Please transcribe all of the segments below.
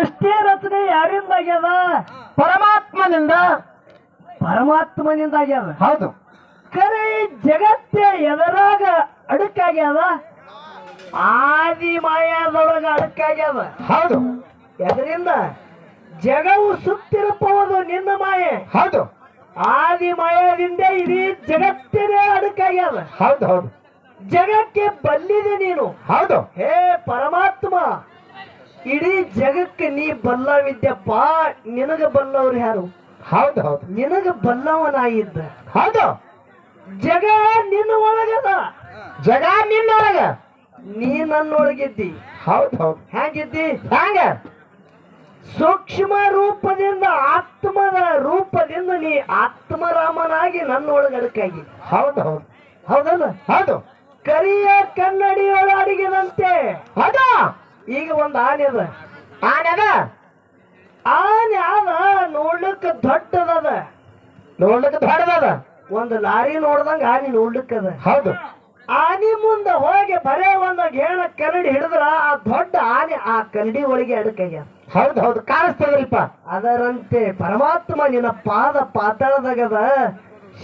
ಸೃಷ್ಟಿ ರಚನೆ ಯಾರಿಂದ ಆಗ್ಯದ ಪರಮಾತ್ಮನಿಂದ. ಪರಮಾತ್ಮನಿಂದ ಆಗ್ಯದ ಹೌದು. ಕರೆ ಜಗತ್ತ ಎದರಾಗ ಅಡುಕಾಗ್ಯದ? ಆದಿ ಮಾಯಾದೊಳಗ ಅಡುಕಾಗ್ಯದ. ಹೌದು. ಎದರಿಂದ? ಜಗವು ಸುತ್ತಿರಬಹುದು ನಿನ್ನ ಮಾಯೆ. ಹೌದು. ಆದಿ ಮಾಯದಿಂದ ಇಡೀ ಜಗತ್ತಿನೇ ಅಡುಕಾಗ್ಯದ. ಹೌದು ಹೌದು. ಜಗಕ್ಕೆ ಬಲ್ಲಿದೆ ನೀನು. ಹೌದು. ಹೇ ಪರಮಾತ್ಮ ಇಡೀ ಜಗಕ್ಕೆ ನೀ ಬಲ್ಲವಿದ್ಯಪ್ಪ ನಿನಗ ಬಲ್ಲವ್ರು ಯಾರು? ಹೌದು ಹೌದು. ನಿನಗ ಬಲ್ಲವನಾಗಿದ್ದ. ಹೌದು. ಜಗ ನಿನ್ನ ಒಳಗದ ಜಗ ನಿನ್ನೊಳಗ. ನೀ ನನ್ನೊಳಗಿದ್ದಿ ಹೌದು ಹೌದು. ಹೇಗಿದ್ದಿ ಹ್ಯಾಂಗ? ಸೂಕ್ಷ್ಮ ರೂಪದಿಂದ ಆತ್ಮದ ರೂಪದಿಂದ ನೀ ಆತ್ಮರಾಮನಾಗಿ ನನ್ನೊಳಗ ಅದಕ್ಕಾಗಿ ಹೌದು ಹೌದು. ಹೌದಲ್ಲ? ಹೌದು. ಕರಿಯ ಕನ್ನಡಿಯೊಳ ಅಡಿಗೆದಂತೆ. ಹೌದು. ಈಗ ಒಂದು ಆನೆ ಅದ. ಆನೆ ಅದ? ಆನೆ ಅದ ನೋಡ್ಲಿಕ್ಕ ದೊಡ್ಡದದ. ನೋಡ್ಲಿಕ್ಕ ದೊಡ್ಡದದ? ಒಂದು ಲಾರಿ ನೋಡ್ದಂಗ ಆನೆ ನೋಡ್ಲಿಕ್ಕದ ಹೌದು. ಆನೆ ಮುಂದೆ ಹೋಗಿ ಬರೇ ಒಂದು ಗೇಣ ಕನ್ನಡಿ ಹಿಡಿದ್ರ ಆ ದೊಡ್ಡ ಆನೆ ಆ ಕನ್ನಡಿ ಒಳಗೆ ಅಡಕೈಯ ಹೌದು ಹೌದು. ಕಾಣಿಸ್ತದ್ರಿಪ್ಪ. ಅದರಂತೆ ಪರಮಾತ್ಮ ನಿನ್ನ ಪಾದ ಪಾತಾಳದಾಗದ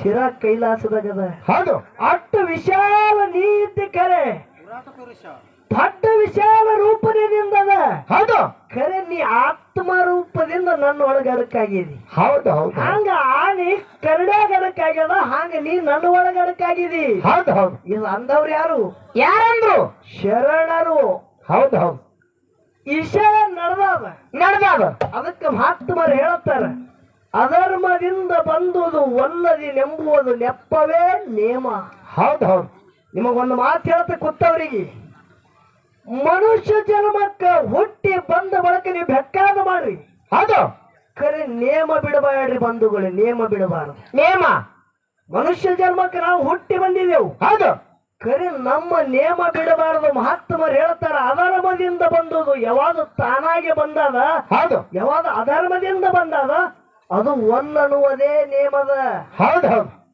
ಶಿರ ಕೈಲಾಸದಾಗದ. ಹೌದು. ಅಷ್ಟು ವಿಶಾಲ ನೀತಿ ಕರೆ. ದೊಡ್ಡ ವಿಶಾಲ ರೂಪದಿಂದದ. ಹೌದು. ಖರೆ ನೀ ಆತ್ಮ ರೂಪದಿಂದ ನನ್ನ ಒಳಗೆ ಅಡಕಾಗಿದಿ. ಹೌದು ಹೌದು. ಹಂಗ ಆನೆ ಕನ್ನಡ ಅಡಕಾಗ್ಯದ ಹಂಗ ನೀ ನನ್ನ ಒಳಗೆ ಅಡಕಾಗಿದಿ. ಹೌದು ಹೌದು. ಇದು ಅಂದವ್ರು ಯಾರು? ಯಾರಂದ್ರು? ಶರಣರು. ಹೌದು ಹೌದು. ಈಶ ನಡೆದಾದ. ನಡೆದಾದ. ಅದಕ್ಕೆ ಮಹಾತ್ಮರು ಹೇಳುತ್ತಾರ ಅಧರ್ಮದಿಂದ ಬಂದುದು ಒಲ್ಲದಿ ನೆಂಬುವುದು ನೆಪ್ಪವೇ ನೇಮ. ಹೌದು ಹೌದು. ನಿಮಗೊಂದು ಮಾತು ಹೇಳುತ್ತೆ ಕೂತವ್ರಿಗೆ ಮನುಷ್ಯ ಜನ್ಮಕ್ಕ ಹುಟ್ಟಿ ಬಂದ ಬಳಕ ನೀವು ಬೆಕ್ಕಾದ ಮಾಡ್ರಿ. ಹೌದು. ಕರೆ ನೇಮ ಬಿಡಬೇಡ್ರಿ ಬಂಧುಗಳು ನೇಮ ಬಿಡಬಾರದು. ನೇಮ. ಮನುಷ್ಯ ಜನ್ಮಕ್ಕೆ ನಾವು ಹುಟ್ಟಿ ಬಂದಿದೆವು ಹೌದು. ಕರೆ ನಮ್ಮ ನೇಮ ಬಿಡಬಾರದು ಮಹಾತ್ಮರು ಹೇಳ್ತಾರ ಅಧರ್ಮದಿಂದ ಬಂದದು ಯಾವಾಗ ತಾನಾಗೆ ಬಂದದ? ಹೌದು. ಯಾವಾಗ ಅಧರ್ಮದಿಂದ ಬಂದದ? ಅದು ಒಂದನ್ನುವುದೇ ನೇಮದ. ಹೌದು ಹೌದು.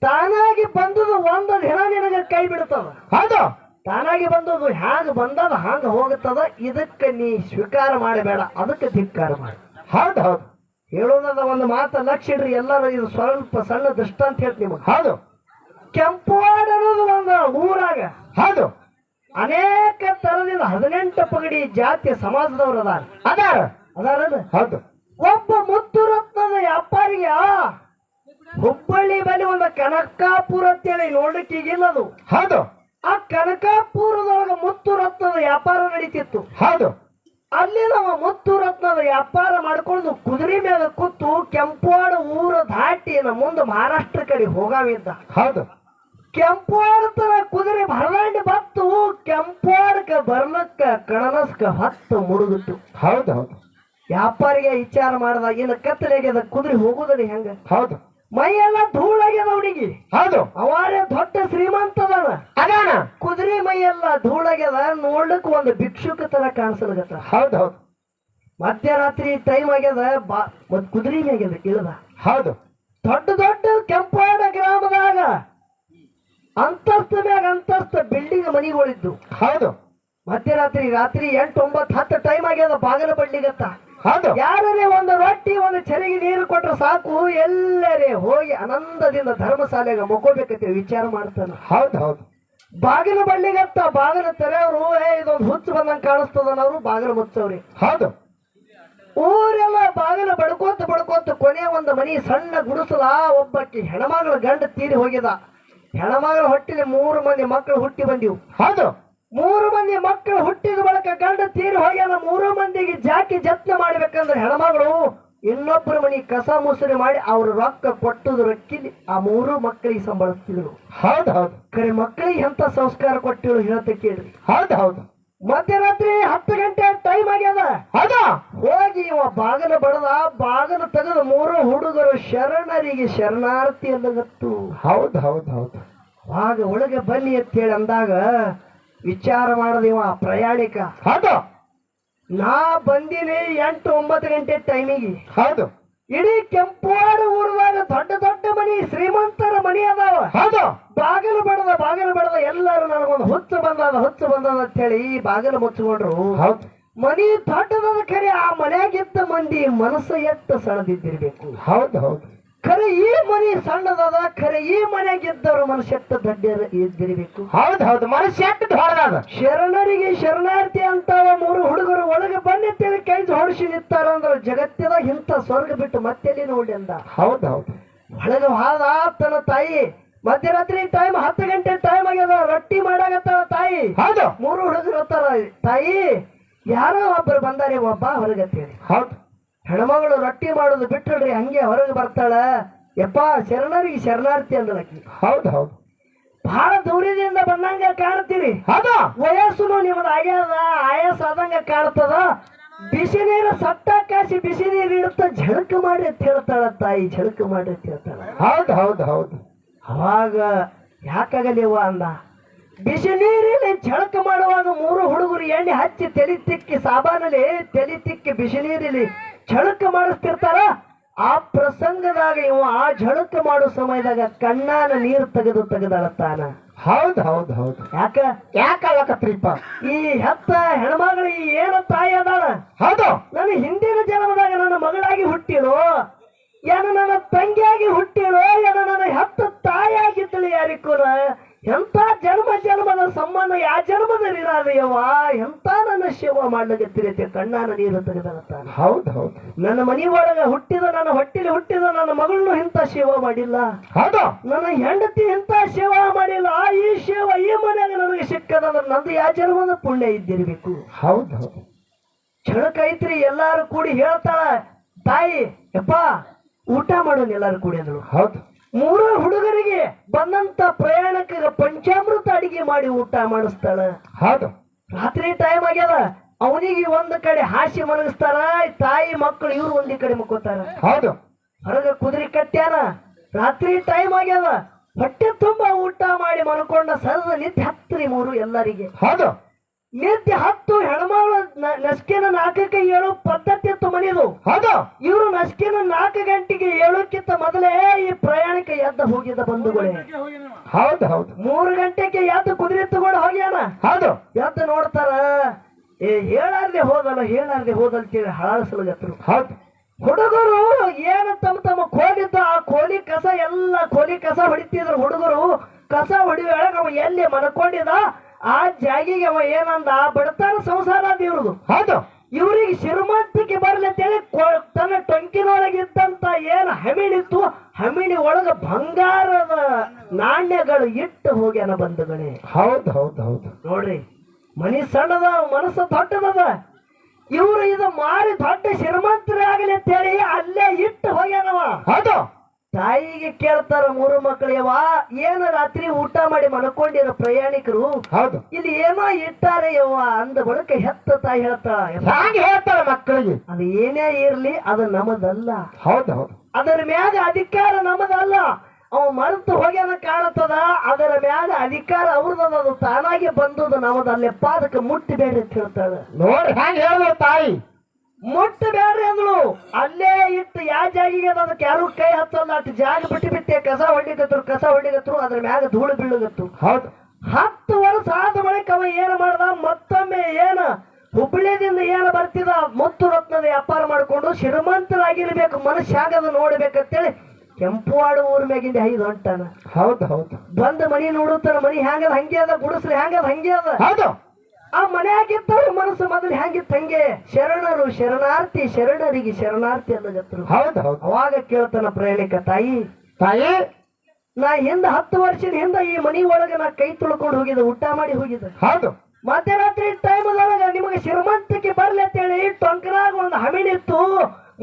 ತಾನಾಗಿ ಬಂದದು ಒಂದ ದಿನ ನಿನಗೆ ಕೈ ಬಿಡ್ತದ. ಹೌದು. ತಾನಾಗಿ ಬಂದದು ಹ್ಯಾಂಗ ಬಂದದ ಹಂಗ ಹೋಗುತ್ತದ ಇದಕ್ಕೆ ನೀ ಸ್ವೀಕಾರ ಮಾಡಬೇಡ ಅದಕ್ಕೆ ಧಿಕ್ಕಾರ ಮಾಡಿ. ಹೌದು ಹೌದು. ಹೇಳೋದದ ಒಂದು ಮಾತು ಲಕ್ಷ ಇಡ್ರಿ ಎಲ್ಲರೂ ಇದು ಸ್ವಲ್ಪ ಸಣ್ಣ ದೃಷ್ಟಾಂತ ಹೇಳ್ತೀನಿ ನಿಮಗೆ. ಹೌದು. ಕೆಂಪುವಾಡ ಅನ್ನೋದು ಒಂದು ಊರಾಗ. ಹೌದು. ಅನೇಕ ತರದಿಂದ ಹದಿನೆಂಟು ಪಗಡಿ ಜಾತಿಯ ಸಮಾಜದವರು ಅದಾರ. ಅದಾರ. ಅದಾರಲ್ಲ ಹೌದು. ಒಬ್ಬ ಮುತ್ತು ರತ್ನದ ವ್ಯಾಪಾರಿಗೆ ಹುಬ್ಬಳ್ಳಿ ಬಳಿ ಒಂದು ಕನಕಾಪುರ ಅಂತೇಳಿ ನೋಡ್ಲಿಕ್ಕೆ ಈಗಿಲ್ಲದು. ಹೌದು. ಆ ಕನಕಾಪುರದೊಳಗ ಮುತ್ತು ರತ್ನದ ವ್ಯಾಪಾರ ನಡೀತಿತ್ತು. ಹೌದು. ಅಲ್ಲಿ ನಾವು ಮುತ್ತು ರತ್ನದ ವ್ಯಾಪಾರ ಮಾಡ್ಕೊಂಡು ಕುದುರೆ ಮೇಲೆ ಕೂತು ಕೆಂಪುವಾಡ ಊರ ದಾಟಿ ನಮ್ಮ ಮುಂದೆ ಮಹಾರಾಷ್ಟ್ರ ಕಡೆ ಹೋಗಾವಿದ್ದ. ಹೌದು. ಕೆಂಪುವಾಡ ತರ ಕುದುರೆ ಬರಲಾಂಡಿ ಬತ್ತು ಕೆಂಪುವಾಡಕ ಬರ್ಲಕ್ಕ ಕಣನಸ್ಕ ಹತ್ತು ಮುರುಗಿತ್ತು ಹೌದು ಹೌದು. ವ್ಯಾಪಾರಿಗೆ ವಿಚಾರ ಮಾಡ್ದ ಕತ್ತಲೆಗೆ ಅದ ಕುದುರೆ ಹೋಗುದರಿ ಹೆಂಗ? ಹೌದು. ಮೈಯೆಲ್ಲ ಧೂಳಾಗ್ಯದ ಅವನಿಗೆ ಹೌದು. ಅವಾರೇ ದೊಡ್ಡ ಶ್ರೀಮಂತ ಅದಾನ. ಕುದುರೆ ಮೈಯೆಲ್ಲ ಧೂಳಾಗ್ಯದ ನೋಡ್ಲಿಕ್ಕೆ ಒಂದು ಭಿಕ್ಷುಕ ತರ ಕಾಣಿಸಲ್ಗತ್ತ ಹೌದು ಹೌದು. ಮಧ್ಯರಾತ್ರಿ ಟೈಮ್ ಆಗ್ಯದ ಬಾ ಮತ್ ಕುದುರೆ ಮ್ಯಾಗ್ಯದ ಇಳದ ಹೌದು. ದೊಡ್ಡ ದೊಡ್ಡ ಕೆಂಪಾಡ ಗ್ರಾಮದಾಗ ಅಂತಸ್ತ ಮ್ಯಾಗ ಅಂತಸ್ತ ಬಿಲ್ಡಿಂಗ್ ಮನಿಗಳಿದ್ದು ಹೌದು. ಮಧ್ಯರಾತ್ರಿ ರಾತ್ರಿ ಎಂಟು ಒಂಬತ್ತು ಹತ್ತು ಟೈಮ್ ಆಗ್ಯದ ಬಾಗಲ ಬಡ್ಲಿಗತ್ತ ಯಾರೇ ಒಂದು ರೊಟ್ಟಿ ಒಂದು ಚರಿಗೆ ನೀರು ಕೊಟ್ರೆ ಸಾಕು ಎಲ್ಲರೇ ಹೋಗಿ ಆನಂದದಿಂದ ಧರ್ಮಶಾಲೆಗೆ ಮುಕ್ಕೋಬೇಕಂತ ವಿಚಾರ ಮಾಡ್ತಾನ. ಹೌದು ಹೌದು. ಬಾಗಿಲು ಬಳ್ಳಿಗತ್ತ ಬಾಗಿಲು ತೆರೆಯವರು ಏ ಇದೊಂದು ಹುಚ್ಚು ಬಂದಂಗೆ ಕಾಣಿಸ್ತದನವರು ಬಾಗಿಲು ಮುಚ್ಚವ್ರಿ. ಹೌದು. ಊರೆಲ್ಲ ಬಾಗಿಲು ಬಡ್ಕೋತ ಬಡ್ಕೋತ ಕೊನೆ ಒಂದು ಮನಿ ಸಣ್ಣ ಗುಡಿಸಲ ಒಬ್ಬಕ್ಕೆ ಹೆಣಮಗಳ ಗಂಡ ತೀರಿ ಹೋಗಿದ. ಹೆಣಮಗಳ ಹೊಟ್ಟಿಲಿ ಮೂರು ಮಂದಿ ಮಕ್ಕಳು ಹುಟ್ಟಿ ಬಂದಿವು. ಹೌದು. ಮೂರು ಮಂದಿ ಮಕ್ಕಳು ಹುಟ್ಟಿದ ಬಳಿಕ ಗಂಡ ತೀರಿ ಹೋಗ್ಯಾನ ಮೂರು ಮಂದಿಗೆ ಜಾಕಿ ಜತ್ನ ಹೆಣ್ಮಗಳು ಇನ್ನೊಬ್ಬರ ಮನಿ ಕಸ ಮುಸರಿ ಮಾಡಿ ಅವ್ರ ರೊಕ್ಕ ಕೊಟ್ಟದ ರೊಕ್ಕಿ ಆ ಮೂರು ಮಕ್ಕಳಿಗೆ ಸಂಬಳಿಸ್ತಿದ್ರು. ಹೌದ್ ಹೌದು. ಕರೆ ಮಕ್ಕಳಿಗೆ ಎಂತ ಸಂಸ್ಕಾರ ಕೊಟ್ಟಿಳು ಹೇಳ್ತ ಕೇಳ್ರಿ. ಹೌದು ಹೌದು. ಮಧ್ಯರಾತ್ರಿ ಹತ್ತು ಗಂಟೆ ಟೈಮ್ ಆಗ್ಯದ. ಹೌದು? ಹೋಗಿ ಇವ ಬಾಗಲ ಬಡದ ಬಾಗಲ ತೆಗೆದ ಮೂರು ಹುಡುಗರು ಶರಣರಿಗೆ ಶರಣಾರ್ಥಿ ಅನ್ನಗತ್ತು. ಹೌದ್ ಹೌದ್ ಹೌದು. ಆಗ ಒಳಗೆ ಬನ್ನಿ ಅಂತ ಹೇಳಿ ಅಂದಾಗ ವಿಚಾರ ಮಾಡದ ಇವ ಪ್ರಯಾಣಿಕ. ಹೌದು. ನಾ ಬಂದಿನಿ ಎಂಟು ಒಂಬತ್ತು ಗಂಟೆ ಟೈಮಿಗೆ ಹೌದು. ಇಡೀ ಕೆಂಪುವಾಡ ಊರದಾಗ ದೊಡ್ಡ ದೊಡ್ಡ ಮನಿ ಶ್ರೀಮಂತರ ಮನಿ ಅದಾವ. ಹೌದು. ಬಾಗಿಲು ಬಡದ ಬಾಗಿಲು ಬಡದ ಎಲ್ಲರೂ ನನಗೊಂದು ಹುಚ್ಚು ಬಂದದ ಹುಚ್ಚು ಬಂದದ ಅಂತ ಹೇಳಿ ಈ ಬಾಗಿಲು ಮುಚ್ಚಿಕೊಂಡ್ರು. ಹೌದು. ಮನಿ ದೊಡ್ಡದಾದ ಖರೆ ಆ ಮನ್ಯಾಗಿದ್ದ ಮಂದಿ ಮನಸ್ಸು ಎತ್ತ ಸಣದಿದ್ದಿರ್ಬೇಕು ಹೌದು ಹೌದು. ಖರೆ ಈ ಮನೆ ಸಣ್ಣದದ ಖರೆ ಈ ಮನೆ ಮನಸ್ಸು ಎಷ್ಟು ದೊಡ್ಡ ಗಿರಿಬೇಕು ಹೌದು ಹೌದು ಎಷ್ಟು ಹೊರದಾದ ಶರಣರಿಗೆ ಶರಣಾರ್ಥಿ ಅಂತ ಮೂರು ಹುಡುಗರು ಒಳಗೆ ಬಂದಿತ್ತೇಳಿ ಕೈ ಹೊಡಿಸಿ ನಿಂತಾರ ಅಂದ್ರ ಜಗತ್ತಿನ ಇಂಥ ಸ್ವರ್ಗ ಬಿಟ್ಟು ಮತ್ತೆಲ್ಲಿ ನೋಡಿ ಅಂದ. ಹೌದು ಹೌದು. ಒಳಗೆ ಹಾದ ತನ್ನ ತಾಯಿ. ಮಧ್ಯರಾತ್ರಿ ಟೈಮ್ ಹತ್ತು ಗಂಟೆ ಟೈಮ್ ಆಗ್ಯದ ರೊಟ್ಟಿ ಮಾಡಾಕತ್ತಾಳ ತಾಯಿ. ಹೌದು. ಮೂರು ಹುಡುಗರು ತಾಯಿ ಯಾರೋ ಒಬ್ಬರು ಬಂದಾರೆ ಒಬ್ಬ ಹೊರಗತ್ತೇಳಿ. ಹೌದು. ಹೆಣ್ಮಗಳು ರೊಟ್ಟಿ ಮಾಡೋದು ಬಿಟ್ಟಳ್ರಿ ಹಂಗೆ ಹೊರಗೆ ಬರ್ತಾಳೆ. ಯಪ್ಪ ಶರಣರಿಗೆ ಶರಣಾರ್ಥಿ ಅಂದಳಕಿ ಹೌದು ಹೌದು. ಬಹಳ ದೂರದಿಂದ ಬಂದಂಗ ಕಾಣ್ತೀರಿ. ವಯಸ್ಸುನು ನಿಮ್ದು ಆಗ್ಯದ ಆಯಾಸ ಆದಂಗ ಕಾಣ್ತದ. ಬಿಸಿ ನೀರು ಸತ್ತ ಕಾಸಿ ಬಿಸಿ ನೀರು ಇಡುತ್ತ ಝಳಕ ಮಾಡಿ ಅಂತ ಹೇಳ್ತಾಳ ತಾಯಿ ಝಳಕ ಮಾಡಿ ಅಂತ ಹೇಳ್ತಾಳ. ಹೌದು ಹೌದು ಹೌದು. ಅವಾಗ ಯಾಕಾಗಲಿವ ಅಂದ ಬಿಸಿ ನೀರಿಲಿ ಝಳಕ ಮಾಡುವಾಗ ಮೂರು ಹುಡುಗರು ಎಣ್ಣೆ ಹಚ್ಚಿ ತಲೆ ತಿಕ್ಕಿ ಸಾಬಾನಲ್ಲಿ ತಲೆ ತಿಕ್ಕಿ ಬಿಸಿ ನೀರಲ್ಲಿ ಝಳಕ ಮಾಡಿಸ್ತಿರ್ತಾರ ಆ ಪ್ರಸಂಗದಾಗ ಇವ ಆ ಝಳಕ ಮಾಡೋ ಸಮಯದಾಗ ಕಣ್ಣಾನ ನೀರು ತೆಗೆದು ತೆಗೆದಳತಾನ ಹೌದ್ ಹೌದ್ ಹೌದು. ಯಾಕ? ಯಾಕಲ್ಲಕತ್ರಿಪ್ಪ ಈ ಹೆತ್ತ ಹೆಣ್ಮಗಳು ಈ ಏನು ತಾಯಿ ಅದಾಳ? ಹೌದು. ನನ್ನ ಹಿಂದಿನ ಜನ್ಮದಾಗ ನನ್ನ ಮಗಳಾಗಿ ಹುಟ್ಟಿರೋ ಏನು ನನ್ನ ತಂಗಿಯಾಗಿ ಹುಟ್ಟಿರೋ ಏನು ನನ್ನ ಹೆತ್ತ ತಾಯಿಯಾಗಿದ್ದಳು ಯಾರಿಕೂನ ಎಂತ ಜನ್ಮ ಜನ್ಮದ ಸಂಬಂಧ ಯಾ ಜನ್ಮದಲ್ಲಿ ಇರಾದಯ್ಯವ್ವ ಎಂತ ನನ್ನ ಶಿವ ಮಾಡ್ಲಿಕ್ಕೆ ಕಣ್ಣಾನ ನೀರು ತೆಗೆದಾನ ಹೌದು ಹೌದು. ನನ್ನ ಮನಿ ಒಳಗ ಹುಟ್ಟಿದ ನನ್ನ ಹೊಟ್ಟಿಲಿ ಹುಟ್ಟಿದ ನನ್ನ ಮಗಳನ್ನು ಇಂಥ ಶಿವ ಮಾಡಿಲ್ಲ. ಹೌದು. ನನ್ನ ಹೆಂಡತಿ ಇಂಥ ಶಿವ ಮಾಡಿಲ್ಲ. ಈ ಶಿವ ಈ ಮನೆಯಾಗ ನನಗೆ ಸಿಕ್ಕದ ನಂದು ಯಾ ಜನ್ಮದ ಪುಣ್ಯ ಇದ್ದಿರ್ಬೇಕು? ಹೌದು ಹೌದು. ಛಳಕ ಐತ್ರಿ ಎಲ್ಲಾರು ಕೂಡಿ ಹೇಳ್ತಾಳ ತಾಯಿ ಯಪ್ಪ ಊಟ ಮಾಡೋಣ ಎಲ್ಲಾರು ಕೂಡಿ ಅಂದ್ರು ಹೌದು. ಮೂರು ಹುಡುಗರಿಗೆ ಬಂದಂತ ಪ್ರಯಾಣಕ್ಕೆ ಪಂಚಾಮೃತ ಅಡಿಗೆ ಮಾಡಿ ಊಟ ಮಾಡಿಸ್ತಾಳ. ಹೌದು. ರಾತ್ರಿ ಟೈಮ್ ಆಗ್ಯದ ಅವನಿಗೆ ಒಂದ್ ಕಡೆ ಹಾಸಿ ಮಲಗಿಸ್ತಾರ ತಾಯಿ ಮಕ್ಕಳು ಇವ್ರು ಒಂದ್ ಕಡೆ ಮುಕ್ಕೋತಾರ. ಹೌದು. ಹೊರಗ ಕುದುರೆ ಕಟ್ಟ್ಯಾನ ರಾತ್ರಿ ಟೈಮ್ ಆಗ್ಯದ ಹೊಟ್ಟೆ ತುಂಬಾ ಊಟ ಮಾಡಿ ಮಲ್ಕೊಂಡ ಸರದ ನಿತ್ಯ ಹತ್ರಿ ಮೂರು ಎಲ್ಲರಿಗೆ. ಹೌದು. ನಿತ್ಯ ಹತ್ತು ಹೆಣ್ಮಗಳ ನಸ್ಕಿನ ನಾಲ್ಕಕ್ಕೆ ಏಳು ಪದ್ಧತಿ ಇತ್ತು ಮನೆದು ಹೌದು. ಇವರು ನಸ್ಕಿನ ನಾಲ್ಕು ಗಂಟೆಗೆ ಏಳಕ್ಕಿಂತ ಮೊದಲೇ ಈ ಪ್ರಯಾಣಕ್ಕೆ ಎದ್ದ ಹೋಗಿದ್ದ ಬಂಧುಗಳೇ. ಹೌದು ಹೌದು. ಮೂರು ಗಂಟೆಗೆ ಎದ್ದು ಕುದುರೆ ತಗೊಂಡು ಹೋಗ್ಯಾನ. ಹೌದು. ಎದ್ದು ನೋಡ್ತಾರ ಏ ಹೇಳಾರ್ದೆ ಹೋದಲ್ಲ ಹೇಳಾರ್ದೆ ಹೋದಲ್ತೇಳಿ ಹಳಾಡಿಸಲಗತ್ರು ಹೌದು. ಹುಡುಗರು ಏನು ತಮ್ಮ ತಮ್ಮ ಕೋಲಿದ್ದ ಆ ಕೋಲಿ ಕಸ ಎಲ್ಲ ಕೋಲಿ ಕಸ ಹೊಡಿತಿದ್ರು ಹುಡುಗರು. ಕಸ ಹೊಡಿಯೊಳಗ ಅವ ಎಲ್ಲಿ ಮನ್ಕೊಂಡಿದ ಆ ಜಾಗಿಗೆ ಅವ ಏನಂದ ಬಡತನ ಸಂಸಾರ ಇವ್ರದು. ಹೌದು. ಇವ್ರಿಗೆ ಶ್ರೀಮಂತಿಕೆ ಬರ್ಲಿ ಅಂತೇಳಿ ತನ್ನ ಟೊಂಕಿನೊಳಗಿದ್ದಂತ ಏನ್ ಹಮಿಣಿತ್ತು ಹಮಿಣಿ ಒಳಗ ಬಂಗಾರದ ನಾಣ್ಯಗಳು ಇಟ್ಟು ಹೋಗ್ಯಾನ ಬಂಧುಗಳೇ. ಹೌದು ಹೌದು ಹೌದು. ನೋಡ್ರಿ ಮನಿ ಸಣ್ಣದ ಮನಸ್ಸು ದೊಡ್ಡದದ. ಇವ್ರು ಇದು ಮಾರಿ ದೊಡ್ಡ ಶ್ರೀಮಂತರೇ ಆಗಲಿ ಅಂತೇಳಿ ಅಲ್ಲೇ ಇಟ್ಟು ಹೋಗ್ಯಾನವ. ಹೌದು. ತಾಯಿಗೆ ಕೇಳ್ತಾರ ಮೂರು ಮಕ್ಕಳಿಯವ ಏನ ರಾತ್ರಿ ಊಟ ಮಾಡಿ ಮಲ್ಕೊಂಡಿರೋ ಪ್ರಯಾಣಿಕರು? ಹೌದು. ಇಲ್ಲಿ ಏನೋ ಇಟ್ಟಾರೆ ಯವ್ವ ಅಂದ ಬಳಿಕ ಹೆತ್ತ ತಾಯಿ ಹೇಳ್ತಾಳ ಯವ್ವ, ಹಾಗೆ ಹೇಳ್ತಾಳೆ ಮಕ್ಕಳಿಗೆ? ಅದು ಏನೇ ಇರ್ಲಿ ಅದು ನಮದಲ್ಲ ಹೌದು ಹೌದು. ಅದರ ಮ್ಯಾಗ ಅಧಿಕಾರ ನಮದಲ್ಲ ಅವ ಮರೆತು ಹೋಗ್ಯಾನ ಕಾಣುತ್ತದ ಅದರ ಮ್ಯಾಗ ಅಧಿಕಾರ ಅವ್ರದದ ಅದು ತಾನಾಗಿ ಬಂದದ ನಮದಲ್ಲಪ್ಪ ಅದಕ್ಕೆ ಮುಟ್ಟಬೇಡಿ ಅಂತ ಹೇಳ್ತಾಳೆ. ನೋಡಿ ಹ್ಯಾಂಗ ಹೇಳಿದ್ರು ತಾಯಿ? ಮುಟ್ಟಬೇಡ್ರಿ ಅಂದ್ಳು. ಅಲ್ಲೇ ಇಟ್ಟು ಯಾ ಜಾಗಿಗೆ ಅದ ಅದಕ್ಕೆ ಯಾರು ಕೈ ಹತ್ತಲ್ಲ? ಅಷ್ಟು ಜಾಗ ಬಿಟ್ಟು ಬಿಟ್ಟೆ ಕಸ ಹೊಡಿಗತ್ರು ಕಸ ಹೊಡಿಗತ್ರು ಅದ್ರ ಮ್ಯಾಗ ಧೂಳು ಬೀಳಗತ್ತು ಹೌದು. ಹತ್ತು ವರ್ಷ ಆದ ಬಳಿಕ ಅವ ಏನ್ ಮಾಡ್ದ? ಮತ್ತೊಮ್ಮೆ ಏನ ಹುಬ್ಬಳ್ಳಿದಿಂದ ಏನ ಬರ್ತಿದ? ಮುತ್ತು ರತ್ನದ ವ್ಯಾಪಾರ ಮಾಡ್ಕೊಂಡು ಶ್ರೀಮಂತರಾಗಿರ್ಬೇಕು ಮನುಷ್ಯ ಆಗದ ನೋಡ್ಬೇಕಂತೇಳಿ ಕೆಂಪುವಾಡು ಊರ್ ಮ್ಯಾಗಿಂದ ಐದು ಹೊಂಟಾನ. ಹೌದು ಹೌದು. ಬಂದ ಮನಿ ನೋಡುತ್ತಾನ ಮನಿ ಹ್ಯಾಂಗದ? ಹಂಗೆ ಅದ ಗುಡಿಸ್ರಿ ಹ್ಯಾಂಗದ? ಹಂಗೆ ಅದ. ಹೌದು. ಆ ಮನೆಯಾಗಿದ್ದವ್ರ ಮನಸ್ಸು ಮೊದಲು ಹೆಂಗಿತ್ತು ಹಂಗೆ? ಶರಣರು ಶರಣಾರ್ಥಿ ಶರಣರಿಗೆ ಶರಣಾರ್ಥಿ ಅಂತ ಹೌದು ಹೌದು. ಅವಾಗ ಕೇಳ್ತಾನ ಪ್ರಯಾಣಿಕ ತಾಯಿ ತಾಯಿ? ನಾ ಹಿಂದ ಹತ್ತು ವರ್ಷದ ಹಿಂದ ಈ ಮನಿ ಒಳಗೆ ನಾ ಕೈ ತುಳ್ಕೊಂಡು ಹೋಗಿದ್ದೆ ಊಟ ಮಾಡಿ ಹೋಗಿದ್ದೆ. ಹೌದು. ಮಧ್ಯರಾತ್ರಿ ಟೈಮ್ ಒಳಗ ನಿಮಗೆ ಶ್ರೀಮಂತಿಕೆ ಬರ್ಲಿ ಅಂತೇಳಿ ಟೊಂಕನಾಗ ಒಂದು ಹಮಿಣಿತ್ತು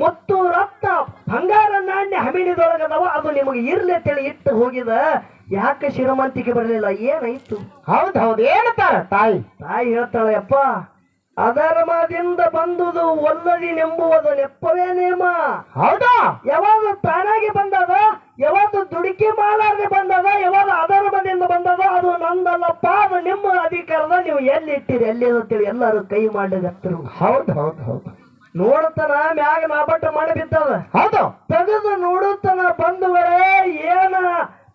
ಮತ್ತು ರಕ್ತ ಬಂಗಾರ ನಾಣ್ಯ ಹಮಿಣಿದೊಳಗದವ ಅದು ನಿಮಗೆ ಇರ್ಲಿ ಅಂತೇಳಿ ಇಟ್ಟು ಹೋಗಿದ ಯಾಕೆ ಶ್ರೀಮಂತಿಕೆ ಬರಲಿಲ್ಲ? ಏನಾಯ್ತು? ಹೌದ್ ಹೌದ್ ಹೇಳ್ತಾರ ತಾಯಿ. ತಾಯಿ ಹೇಳ್ತಾಳೆ ಅಪ್ಪ ಅಧರ್ಮದಿಂದ ಬಂದುದು ಒಲ್ಲದಿ ನೆಂಬುವುದು ನೆಪ್ಪವೇ ನೇಮ. ಹೌದಾ? ಯಾವಾಗ ತಾನಾಗಿ ಬಂದದ ಯಾವಾಗ ದುಡುಕಿ ಮಾಡಾರ್ದೆ ಬಂದದ ಯಾವಾಗ ಅಧರ್ಮದಿಂದ ಬಂದದ ಅದು ನಂದಲ್ಲಪ್ಪ ಅದು ನಿಮ್ಮ ಅಧಿಕಾರದ ನೀವು ಎಲ್ಲಿ ಇಟ್ಟಿರಿ ಎಲ್ಲಿ ಎಲ್ಲರೂ ಕೈ ಮಾಡಿದ್ರು ಹೌದು ಹೌದು ಹೌದು. ನೋಡುತ್ತನ ಮ್ಯಾಗ ನಾಬಟ್ಟ ಮಾಡಿ ಬಿತ್ತದ ಹೌದು. ತೆಗೆದು ನೋಡುತ್ತನ ಬಂದವರೇ ಏನ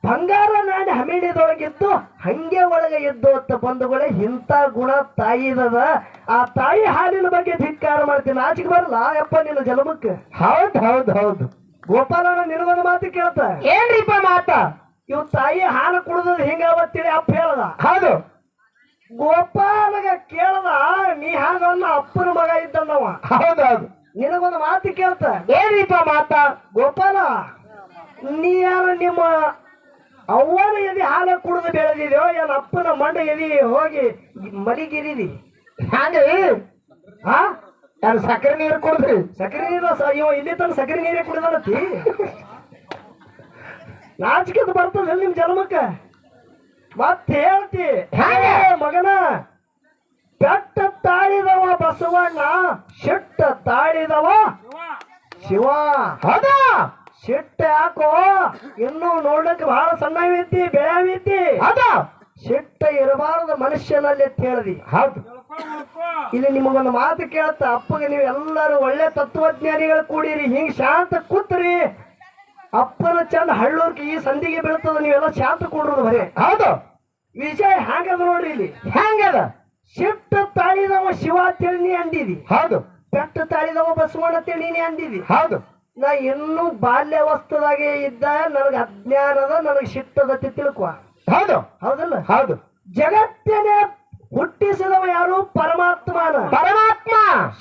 ಬಂಗಾರ ನಾಡಿ ಹಮಿಡಿದೊಳಗಿದ್ದು ಹಂಗೆ ಒಳಗೆ ಇದ್ದು ಅಂತ ಬಂಧುಗಳೇ ಇಂಥ ಗುಣ ತಾಯಿದದ ಆ ತಾಯಿ ಹಾಲಿನ ಬಗ್ಗೆ ಧಿಕ್ಕಾರ ಮಾಡ್ತೀನಿ ಆಚೆಗೆ ಬರಲ್ಲ ಯಪ್ಪ ನಿನ್ನ ಜನ್ಮಕ್ಕೆ. ಹೌದ್ ಹೌದ್ ಹೌದು. ಗೋಪಾಲನ ನಿನಗೊಂದು ಮಾತು ಕೇಳ್ತ. ಏನ್ರಿಪ್ಪ ಮಾತ? ಇವ್ ತಾಯಿ ಹಾಲು ಕುಡಿದ್ ಹಿಂಗಾವತ್ತೇಳಿ ಅಪ್ಪ ಹೇಳ್ದ. ಹೌದು. ಗೋಪಾಲಗ ಕೇಳದ ನೀ ಹಾಗನ್ನ ಅಪ್ಪನ ಮಗ ಇದ್ದಲ್ಲವ ಹೌದೌದು. ಹೌದು ನಿನಗೊಂದು ಮಾತು ಕೇಳ್ತ. ಏನಿಪ್ಪ ಮಾತ? ಗೋಪಾಲ ನೀ ಯಾರು ನಿಮ್ಮ ಅವ್ವನ ಎದಿ ಹಾಲ ಕುಡಿದು ಬೆಳೆದಿದ್ಯೋ ಏನ್ ಅಪ್ಪನ ಮಂಡ ಎದಿ ಹೋಗಿ ಮರಿಗಿರಿದಿ ಹ್ಯಾಂಗ್ರಿ? ಹಾ ಯಾರು ಸಕ್ಕರೆ ನೀರು ಕುಡಿದ್ರಿ? ಸಕ್ಕರೆ ನೀರು ಇವ ಇಲ್ಲಿ ತನ ಸಕ್ಕರೆ ನೀರೇ ಕುಡಿದನತಿ ನಾಚಿಕೆ ಬರ್ತದ ನಿಮ್ ಜನ್ಮಕ್ಕ? ಮತ್ ಹೇಳ್ತಿ? ಮಗನ ಬೆಟ್ಟ ತಾಳಿದವ ಬಸವಣ್ಣ ಶಿಟ್ಟ ತಾಳಿದವ ಶಿವ. ಹೌದಾ? ಶಿಟ್ಟ ಯಾಕೋ ಇನ್ನು ನೋಡ್ಲಿಕ್ಕೆ ಬಹಳ ಸಣ್ಣವಿದ್ದಿ ಬೆಳೆವಿದ್ದಿ ಹೌದಾ? ಶಿಟ್ಟ ಇರಬಾರದು ಮನುಷ್ಯನಲ್ಲಿ ಅಂತ ಹೇಳ್ದಿ. ಹೌದು. ಇಲ್ಲಿ ನಿಮಗೊಂದು ಮಾತು ಕೇಳ್ತ ಅಪ್ಪಗೆ ನೀವು ಎಲ್ಲರೂ ಒಳ್ಳೆ ತತ್ವಜ್ಞಾನಿಗಳು ಕೂಡಿರಿ ಹಿಂಗ್ ಶಾಂತ ಕೂತ್ರಿ. ಅಪ್ಪನ ಚಂದ ಹಳ್ಳೂರ್ಗೆ ಈ ಸಂಧಿಗೆ ಬೀಳ್ತದ ನೀವೆಲ್ಲ ಶಾಂತ ಕೂಡ್ರದು ಬರೀ. ಹೌದು. ವಿಷಯ ಹ್ಯಾಂಗದ ನೋಡ್ರಿ ಇಲ್ಲಿ? ಹೆಂಗದ ಶಿಫ್ಟ್ ತಾಳಿದವ ಶಿವ ಅಂತೇಳಿ ನೀ ಅಂದಿದಿ. ಹೌದು. ಪೆಟ್ಟ ತಾಳಿದವ ಬಸವಣ್ಣ ಅಂತೇಳಿ ನೀನೇ ಅಂದಿದಿ. ಹೌದು. ನಾ ಇನ್ನೂ ಬಾಲ್ಯವಸ್ತದಾಗೆ ಇದ್ದ ನನಗ ಅಜ್ಞಾನದ ನನಗೆ ಸಿಟ್ಟದ ತಿಳ್ಕೊ. ಹೌದು. ಹೌದಲ್ಲ? ಹೌದು. ಜಗತ್ತನೇ ಹುಟ್ಟಿಸಿದವ ಯಾರು? ಪರಮಾತ್ಮನ. ಪರಮಾತ್ಮ.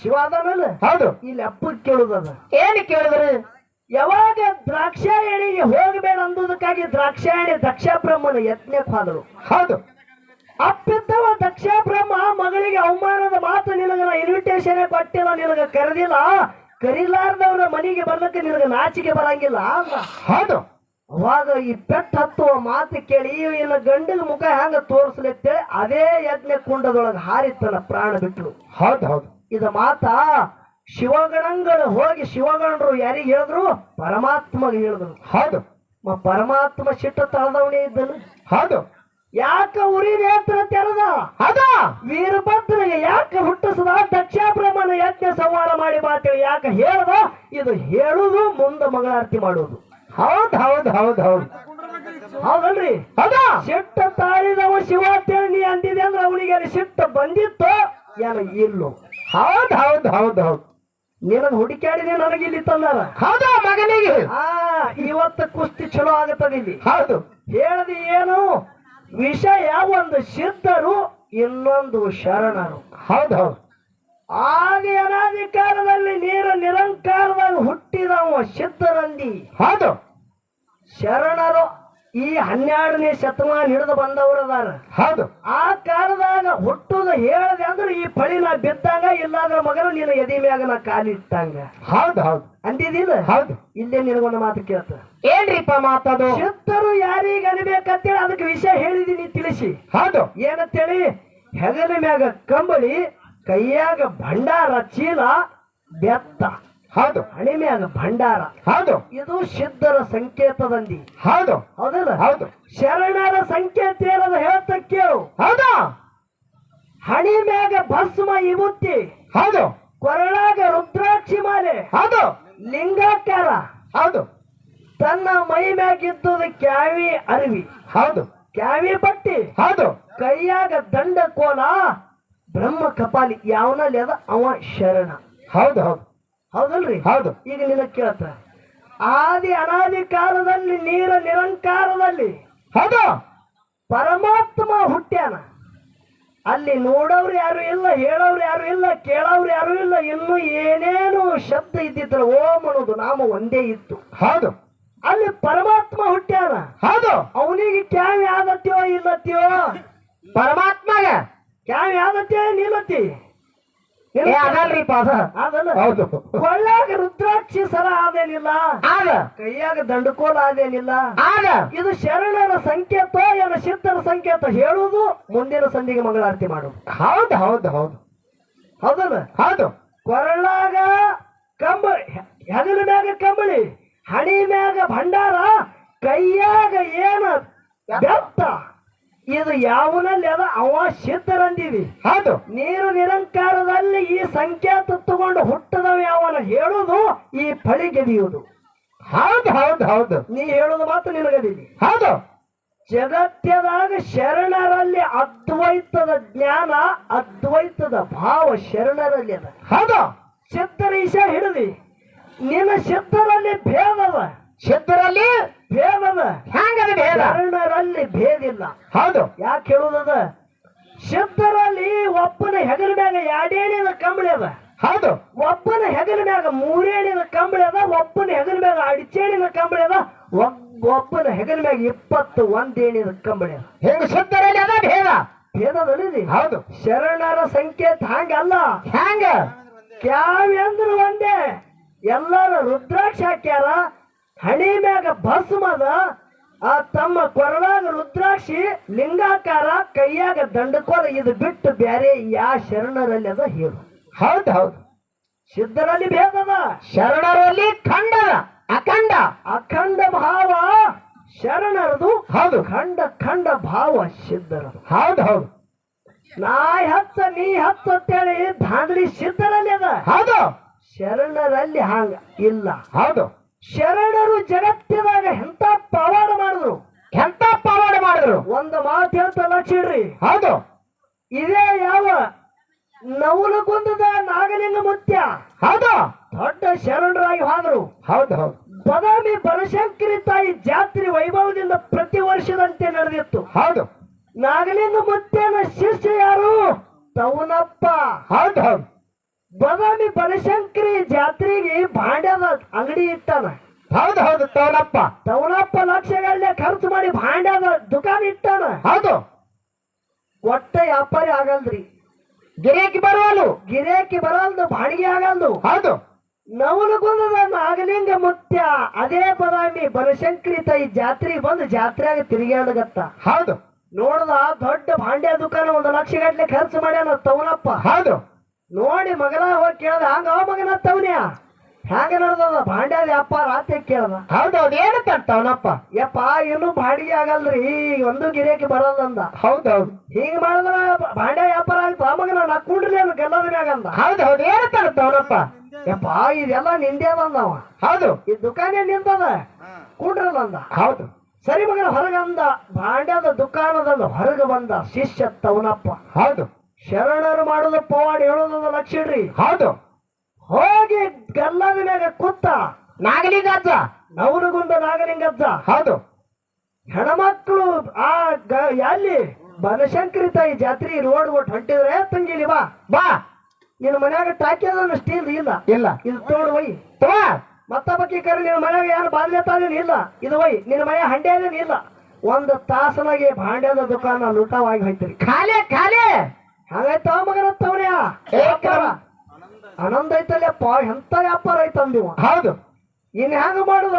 ಶಿವಾದನಲ್ಲ ಹೌದು. ಇಲ್ಲಿ ಅಪ್ಪ ಕೇಳುದದ. ಏನು ಕೇಳಿದ್ರಿ? ಯಾವಾಗ ದ್ರಾಕ್ಷಾಯಣಿಗೆ ಹೋಗಬೇಡ ಅಂದುದಕ್ಕಾಗಿ ದ್ರಾಕ್ಷಾಯಣಿ ದಕ್ಷ ಬ್ರಹ್ಮನ ಯತ್ನಕ್ಕೆ ಹೋದರು. ಹೌದು. ಅಪ್ಪಿದ್ದವ ದಕ್ಷ ಬ್ರಹ್ಮ ಮಗಳಿಗೆ ಅವಮಾನದ ಮಾತು ನಿನಗ ಇನ್ವಿಟೇಷನ್ ಕೊಟ್ಟಿಲ್ಲ ನಿನಗ ಕರೆದಿಲ್ಲ ಕರಿಲಾರ್ದವ್ರ ಮನೆಗೆ ಬರ್ಲಿಕ್ಕೆ ನಿನಗ ನಾಚಿಕೆ ಬರಂಗಿಲ್ಲ ಹೌದು. ಅವಾಗ ಈ ಪೆಟ್ ಹತ್ತುವ ಮಾತು ಕೇಳಿ ಇನ್ನ ಗಂಡಿನ ಮುಖ ಹೆಂಗ ತೋರಿಸ್ಲಿತ್ತೇಳಿ ಅದೇ ಯಜ್ಞ ಕುಂಡದೊಳಗೆ ಹಾರಿತ್ತಲ್ಲ ಪ್ರಾಣ ಬಿಟ್ಟರು ಹೌದು ಹೌದು. ಇದ ಮಾತ ಶಿವಗಣಗಳು ಹೋಗಿ ಶಿವಗಣರು ಯಾರಿಗೆ ಹೇಳಿದ್ರು? ಪರಮಾತ್ಮಗೆ ಹೇಳಿದ್ರು. ಹೌದು. ಮ- ಪರಮಾತ್ಮ ಶಿಟ್ಟ ತಳದವನೇ ಇದ್ದನು. ಹೌದು. ಯಾಕ ಉರಿ ನೇತ್ರ ತೆರೆದ? ಅದ ವೀರಭದ್ರಿಗೆ ಯಾಕೆ ಹುಟ್ಟಿಸದ? ದಕ್ಷ ಬ್ರಹ್ಮನ ಯಜ್ಞ ಸಂಹಾರ ಮಾಡಿ ಮಾತೇಳಿ? ಯಾಕೆ ಹೇಳ್ದ? ಇದು ಹೇಳುದು ಮುಂದ ಮಂಗಳಾರತಿ ಮಾಡುವುದು. ಹೌದು ಹೌದು ಹೌದು ಹೌದು. ಹೌದಲ್ರಿ? ಹೌದಾ. ಸಿಟ್ಟ ತಾಳಿದವ ಶಿವ ಅಂತೇಳಿ ನೀ ಅಂದಿದೆ ಅಂದ್ರೆ ಅವನಿಗೆ ಸಿಟ್ಟ ಸಿಟ್ಟು ಬಂದಿತ್ತು? ಏನ ಇಲ್ಲೋ. ಹೌದು ಹೌದು ಹೌದು ಹೌದು. ನಿನಗೆ ಹುಡುಕ್ಯಾಡಿದೆ ನನಗೆ ಇಲ್ಲಿ ತಂದಾರ. ಹೌದಾ ಮಗನಿಗೆ? ಆ ಇವತ್ತು ಕುಸ್ತಿ ಚಲೋ ಆಗುತ್ತದೆ ಇಲ್ಲಿ. ಹೌದು. ಹೇಳದಿ ಏನು? ವಿಷಯ ಒಂದು ಸಿದ್ಧರು ಇನ್ನೊಂದು ಶರಣರು. ಹೌದು ಹೌದು. ಅನಾಧಿಕಾರದಲ್ಲಿ ನೀರು ನಿರಂಕಾರವಾಗಿ ಹುಟ್ಟಿದವ ಸಿದ್ಧರಂದಿ. ಹೌದು. ಶರಣರು ಈ ಹನ್ನೆರಡನೇ ಶತಮಾನ ಹಿಡಿದು ಬಂದವರು ಅದಾರ. ಹೌದು. ಆ ಕಾಲದಾಗ ಹುಟ್ಟುದು ಹೇಳದೆ ಅಂದ್ರೆ ಈ ಪಳಿ ನಾ ಬಿದ್ದಂಗ ಇಲ್ಲಾದ್ರೆ ಮಗನ ನೀನು ಎದಿ ಮ್ಯಾಗ ನಾ ಕಾಲಿಟ್ಟಂಗ ಹೌದು ಹೌದು. ಅಂದಿದಿಲ್ಲ ಹೌದು. ಇಲ್ಲೇ ನಿನಗೊಂದು ಮಾತು ಕೇಳ್ತ. ಏನ್ರಿಪ್ಪ ಮಾತದು? ಶಿತ್ತರು ಯಾರಿಗೆ ಅನ್ಬೇಕಂತೇಳಿ ಅದಕ್ಕೆ ವಿಷಯ ಹೇಳಿದೀನಿ ತಿಳಿಸಿ. ಹೌದು. ಏನಂತೇಳಿ ಹೆಗಲ ಮ್ಯಾಗ ಕಂಬಳಿ ಕೈಯಾಗ ಭಂಡಾರ ಚೀಲ ಬೆತ್ತ. ಹೌದು. ಹಣಿ ಮ್ಯಾಗ ಭಂಡಾರ. ಹೌದು. ಇದು ಸಿದ್ಧರ ಸಂಕೇತದಂದಿ. ಹೌದು. ಹೌದಲ್ಲ? ಹೌದು. ಶರಣರ ಸಂಕೇತ ಏನದ ಹೇಳ್ತ ಕೇಳು. ಹೌದ. ಹಣಿ ಮ್ಯಾಗ ಭಸ್ಮ ಇವುತ್ತಿ ಹೌದು. ಕೊರಳಾಗ ರುದ್ರಾಕ್ಷಿ ಮಾಲೆ. ಹೌದು. ಲಿಂಗಾಕಾರ. ಹೌದು. ತನ್ನ ಮೈ ಮ್ಯಾಗಿದ್ದುದ ಕ್ಯಾವಿ ಅರಿವಿ. ಹೌದು. ಕ್ಯಾವಿ ಬಟ್ಟಿ ಹೌದು. ಕೈಯಾಗ ದಂಡ ಕೋಲ. ಬ್ರಹ್ಮ ಕಪಾಲಿ. ಯಾವನಲ್ಲಿ ಅದ? ಅವ ಶರಣ. ಹೌದು ಹೌದು. ಹೌದಲ್ರಿ? ಹೌದು. ಈಗ ನಿನ್ನ ಕೇಳತ್ತ ಆದಿ ಅನಾದಿ ಕಾಲದಲ್ಲಿ ನೀರ ನಿರಂಕಾರದಲ್ಲಿ ಹೌದು. ಪರಮಾತ್ಮ ಹುಟ್ಟ್ಯಾನ. ಅಲ್ಲಿ ನೋಡೋರು ಯಾರು ಇಲ್ಲ ಹೇಳೋರು ಯಾರು ಇಲ್ಲ ಕೇಳೋರು ಯಾರು ಇಲ್ಲ ಇನ್ನು ಏನೇನು ಶಬ್ದ ಇದ್ದಿದ್ರೆ ಓಂ ಅನ್ನೋದು ನಾಮ ಒಂದೇ ಇತ್ತು. ಹೌದು. ಅಲ್ಲಿ ಪರಮಾತ್ಮ ಹುಟ್ಟ್ಯಾನ. ಹೌದು. ಅವನಿಗೆ ಕ್ಯಾವ್ ಯಾವತ್ತೋ ಇಲ್ಲತ್ಯೋ? ಪರಮಾತ್ಮಗೆ. ಕ್ಯಾವ್ ಯಾವತ್ತೋ ನಿಲ್ಲತಿ ಏ ಅದಲ್ರಿಪ್ಪ ಅದ. ಅದಲ್ಲ. ಹೌದು. ಕೊಳ್ಳಾಗ ರುದ್ರಾಕ್ಷಿ ಸರ ಆದೇನಿಲ್ಲ. ಆದ. ಕೈಯಾಗ ದಂಡಕೋಲ ಆದೇನಿಲ್ಲ. ಆದ. ಇದು ಶರಣರ ಸಂಕೇತ ಏನ ಸಿದ್ಧರ ಸಂಕೇತ ಹೇಳುವುದು ಮುಂದಿನ ಸಂಧಿಗೆ ಮಂಗಳಾರತಿ ಮಾಡುದು ಹೌದು ಹೌದು ಹೌದು. ಹೌದಲ್ಲ? ಹೌದು. ಕೊರಳಾಗ ಕಂಬಳಿ ಹೆಗಲ ಮ್ಯಾಗ ಕಂಬಳಿ ಹಣಿ ಮ್ಯಾಗ ಭಂಡಾರ ಕೈಯಾಗ ಏನ ಬೆತ್ತ ಇದು ಯಾವನಲ್ಲಿ ಅದ ಅವ ಸಿದ್ಧರಂದಿವಿ. ಹೌದು. ನೀರು ನಿರಂಕಾರದಲ್ಲಿ ಈ ಸಂಖ್ಯಾತ ತಗೊಂಡು ಹುಟ್ಟದವ ಯಾವನ ಹೇಳುದು ಈ ಫಳಿ ಗೆದಿಯುವುದು ಹೌದು ಹೌದು ಹೌದು. ನೀ ಹೇಳುದು ಮಾತ್ರ ನಿನಗದಿವಿ ಹೌದು. ಜಗತ್ಯದಾಗ ಶರಣರಲ್ಲಿ ಅದ್ವೈತದ ಜ್ಞಾನ ಅದ್ವೈತದ ಭಾವ ಶರಣರಲ್ಲಿ ಅದ. ಹೌದು. ಸಿದ್ಧರೀಶ ಹಿಡಿದಿ. ನಿನ್ನ ಸಿದ್ಧರಲ್ಲಿ ಭೇದವ ಸಿದ್ಧರಲ್ಲಿ ಭೇದವ ಹೆಂಗದ ಭೇದ? ಶರಣರಲ್ಲಿ ಭೇದಿಲ್ಲ. ಹೌದು. ಯಾಕೆ ಹೇಳುದದ ಶಬ್ದರಲ್ಲಿ ಒಪ್ಪನ ಹೆಗಲ ಮ್ಯಾಗ ಎರಡೇಣಿನ ಕಂಬಳಿ ಅದ. ಹೌದು. ಒಪ್ಪನ ಹೆಗಲ ಮ್ಯಾಗ ಮೂರೇಣಿನ ಕಂಬಳಿ ಅದ ಒಪ್ಪನ ಹೆಗಲ ಮ್ಯಾಗ ಅಡಿಚೇಣಿನ ಕಂಬಳಿ ಅದ ಒಪ್ಪನ ಹೆಗಲ ಮ್ಯಾಗ ಇಪ್ಪತ್ತು ಒಂದೇಣಿನ ಕಂಬಳಿ ಅದ. ಹೆಂಗ ಶಬ್ದರಲ್ಲಿ ಅದ ಭೇದ? ಭೇದದಲ್ಲಿ ಹೌದು. ಶರಣರ ಸಂಕೇತ ಹಂಗಲ್ಲ ಹ್ಯಾಂಗ? ಕ್ಯಾವ್ಯಂದ್ರ ಒಂದೇ. ಎಲ್ಲರ ರುದ್ರಾಕ್ಷ ಹಾಕ್ಯಾರ ಹಣಿ ಮ್ಯಾಗ ಭಸ್ಮದ ಆ ತಮ್ಮ ಕೊರಳಾಗ ರುದ್ರಾಕ್ಷಿ ಲಿಂಗಾಕಾರ ಕೈಯಾಗ ದಂಡಕೋರ ಇದು ಬಿಟ್ಟು ಬ್ಯಾರೆ ಯಾ ಶರಣರಲ್ಲಿ ಅದ ಹೇಳು ಹೌದು ಹೌದು. ಸಿದ್ಧರಲ್ಲಿ ಭೇದದ ಶರಣರಲ್ಲಿ ಖಂಡ ಅಖಂಡ. ಅಖಂಡ ಭಾವ ಶರಣರದು ಹೌದು. ಖಂಡ ಖಂಡ ಭಾವ ಸಿದ್ಧರದು. ಹೌದು ಹೌದು. ನಾಯ್ ಹತ್ತ ನೀ ಹತ್ತು ಅಂತೇಳಿ ಧಾಂಗ್ಲಿ ಸಿದ್ಧರಲ್ಲಿ ಅದ. ಹೌದು. ಶರಣರಲ್ಲಿ ಹಾಂಗ ಇಲ್ಲ. ಹೌದು. ಶರಣರು ಜಗತ್ತಿನಾಗ ಎಂತ ಪವಾಡ ಮಾಡಿದ್ರು? ಎಂತ ಪವಾಡ ಮಾಡಿದ್ರು? ಒಂದು ಮಾತು ಹೇಳ್ತಾ ಲಕ್ಷಿಡ್ರಿ ಹೌದು. ಇದೇ ಯಾವ ನವಲಗುಂದದ ನಾಗಲಿಂಗ ಮುತ್ಯ ಹೌದು. ದೊಡ್ಡ ಶರಣರಾಗಿ ಹೋದ್ರು. ಹೌದು ಹೌದು. ಬದಾಮಿ ಬನಶಂಕರಿ ತಾಯಿ ಜಾತ್ರೆ ವೈಭವದಿಂದ ಪ್ರತಿ ವರ್ಷದಂತೆ ನಡೆದಿತ್ತು. ಹೌದು. ನಾಗಲಿಂಗ ಮುತ್ಯನ ಶಿಷ್ಯ ಯಾರು? ತವನಪ್ಪ ಹೌದು ಹೌದು. ಬದಾಮಿ ಬನಶಂಕರಿ ಜಾತ್ರೆಗೆ ಭಾಂಡ್ಯದ ಅಂಗಡಿ ಇಟ್ಟಾನ ಹೌದು ಹೌದು ತವನಪ್ಪ ತವನಪ್ಪ ಲಕ್ಷಗಳನ್ನ ಖರ್ಚು ಮಾಡಿ ಭಾಂಡ್ಯದ ದುಕಾನ್ ಇಟ್ಟಾನ ಹೌದು. ಒಟ್ಟ ವ್ಯಾಪಾರಿ ಆಗಲ್ರಿ ಗಿರೇಕಿ ಬರುವಲು ಗಿರೇಕಿ ಬರಲ್ದು ಬಾಡಿಗೆ ಆಗಲ್ದು. ಹೌದು. ನವನಗುಂದದ ನಾಗಲಿಂಗ ಮುತ್ಯ ಅದೇ ಬದಾಮಿ ಬನಶಂಕರಿ ತಾಯಿ ಜಾತ್ರೆಗೆ ಬಂದು ಜಾತ್ರೆಯಾಗ ತಿರುಗಾಡಗತ್ತ ಹೌದು. ನೋಡ್ದ ದೊಡ್ಡ ಭಾಂಡ್ಯ ದುಕಾನ ಒಂದು ಲಕ್ಷ ಗಟ್ಟಲೆ ಖರ್ಚು ಮಾಡ್ಯಾನ ತವನಪ್ಪ ಹೌದು. ನೋಡಿ ಮಗನ ಹೋಗಿ ಕೇಳ್ದ ಹಂಗ ಅವ ಮಗನ ತವನ್ಯ ಹ್ಯಾಂಗ ನಡ್ದದ? ಭಾಂಡ್ಯಾದ ವ್ಯಾಪಾರ ರಾತ್ರಿ ಕೇಳ್ದ. ಹೌದು ಹೌದು ಏನಂತ ಅವನಪ್ಪ? ಯಪ್ಪ ಇನ್ನು ಬಾಡಿಗೆ ಆಗಲ್ರಿ ಒಂದು ಗಿರೇಕಿ ಬರಲ್ಲಂದ ಹೌದು ಹೌದು ಹಿಂಗ್ ಮಾಡಿದ್ರ ಭಾಂಡ್ಯ ವ್ಯಾಪಾರ ಆ ಮಗನ ನಾ ಕೂಡ್ರಿ ಅನ್ನು ಗೆಲ್ಲದ ಮ್ಯಾಗಂದ ಹೌದು ಹೌದು ಏನಂತಾನ ತವನಪ್ಪ ಯಪ್ಪ ಇದೆಲ್ಲ ನಿಂದೇ ಬಂದವ ಹೌದು. ಈ ದುಕಾನೇ ನಿಂತದ ಅಂದ. ಹೌದು. ಸರಿ ಮಗನ ಹೊರಗಂದ ಭಾಂಡ್ಯದ ದುಕಾನದಂದ ಹೊರಗೆ ಬಂದ ಶಿಷ್ಯ ತವನಪ್ಪ. ಹೌದು. ಶರಣರು ಮಾಡೋದು ಪವಾಡ ಹೇಳೋದದ ಲಕ್ಷ ಇಡ್ರಿ ಹೌದು. ಹೋಗಿ ಗಲ್ಲದ ಮೇಲೆ ಕುತ್ತ ನಾಗಲಿಂಗಜ್ಜ. ನವರಗುಂದ ನಾಗಲಿಂಗಜ್ಜ. ಹೌದು. ಹೆಣ್ಮಕ್ಳು ಆ ಎಲ್ಲಿ ಬನಶಂಕರಿ ತಾಯಿ ಜಾತ್ರೆ ರೋಡ್ ಒಟ್ಟು ಹೊಂಟಿದ್ರೆ ತಂಗಿಲಿ ಬಾ ಬಾ. ನಿನ್ನ ಮನ್ಯಾಗ ಟಾಕಿಯದನ್ನ ಸ್ಟೀಲ್ ಇಲ್ಲ. ಇಲ್ಲ. ಇದು ತೋಡು ಒಯ್. ತವಾ ಮತ್ತ ಬಗ್ಗೆ ಕರಿ ನಿನ್ನ ಮನ್ಯಾಗ ಯಾರು ಬಾದಲೆ ತಾನೇನು ಇಲ್ಲ. ಇದು ಒಯ್. ನಿನ್ನ ಮನೆ ಹಂಡೆ ಇಲ್ಲ. ಒಂದು ತಾಸನಾಗೆ ಭಾಂಡ್ಯದ ದುಕಾನ ಲೂಟವಾಗಿ ಹೋಯ್ತಿರಿ ಖಾಲಿ ಖಾಲಿ. ಹಂಗಾಯ್ತ ಮಗನ ಆನಂದ ಐತಲ್ಲಪ್ಪ ಎಂತ ವ್ಯಾಪಾರ ಐತಂದಿವ ಹೌದು. ಇನ್ ಹೆಂಗ ಮಾಡುದು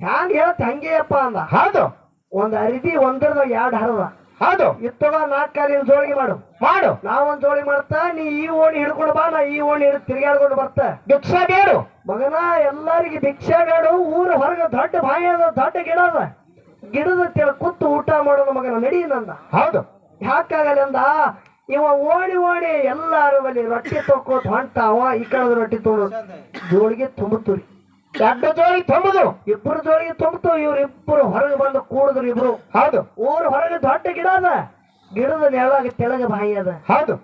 ಹ್ಯಾಂಗ ಹೇಳತ್ ಹಂಗೇಯಪ್ಪ ಅಂದ. ಹೌದು. ಒಂದ್ ಅರಿದಿ ಒಂದರದ ಎರಡು ಹರದ. ಹೌದು. ಇತ್ತಗ ನಾಲ್ಕು ಕಾಲಿನ ಜೋಳಿಗೆ ಮಾಡು. ಮಾಡು. ನಾವೊಂದ್ ಜೋಳಿ ಮಾಡ್ತಾ ನೀ ಈ ಓಣಿ ಹಿಡ್ಕೊಂಡು ಬಾ ನಾ ಈ ಓಣಿ ಹಿಡಿದು ತಿರ್ಗಾಡ್ಕೊಂಡು ಬರ್ತಾ. ಭಿಕ್ಷೆ ಬೇಡು. ಮಗನ ಎಲ್ಲರಿಗೆ ಭಿಕ್ಷೆ ಬೇಡು. ಊರ ಹೊರಗೆ ದೊಡ್ಡ ಬಾಯಿ ಅದ ದೊಡ್ಡ ಗಿಡ ಅದ. ಗಿಡದ ತೆಳ ಕೂತು ಊಟ ಮಾಡೋದು ಮಗನ ನಡಿ ನಂದ. ಹೌದು. ಯಾಕಾಗಲ್ಲ ಅಂದ ಇವ ಓಡಿ ಓಡಿ ಎಲ್ಲಾರು ಬಲ್ಲಿ ರೊಟ್ಟಿ ತಕ್ಕೋತ್ ಹೊಂಟಾವ ಈ ಕಡೆ ರೊಟ್ಟಿ ತೊಗೊಂಡು ಜೋಳಿಗೆ ತುಂಬುತ್ತುರಿ ದೊಡ್ಡ ಜೋಳಿಗೆ ತುಂಬುದು. ಇಬ್ಬರು ಜೋಳಿಗೆ ತುಂಬಿತು ಇವ್ರಿಬ್ರು ಹೊರಗೆ ಬಂದು ಕೂಡಿದ್ರು ಇಬ್ರು. ಹೌದು. ಊರು ಹೊರಗೆ ದೊಡ್ಡ ಗಿಡ ಅದ. ಗಿಡದ ನೆಳಗೆ ತೆಳಗ ಬಾಯಿ ಅದ. ಹೌದು.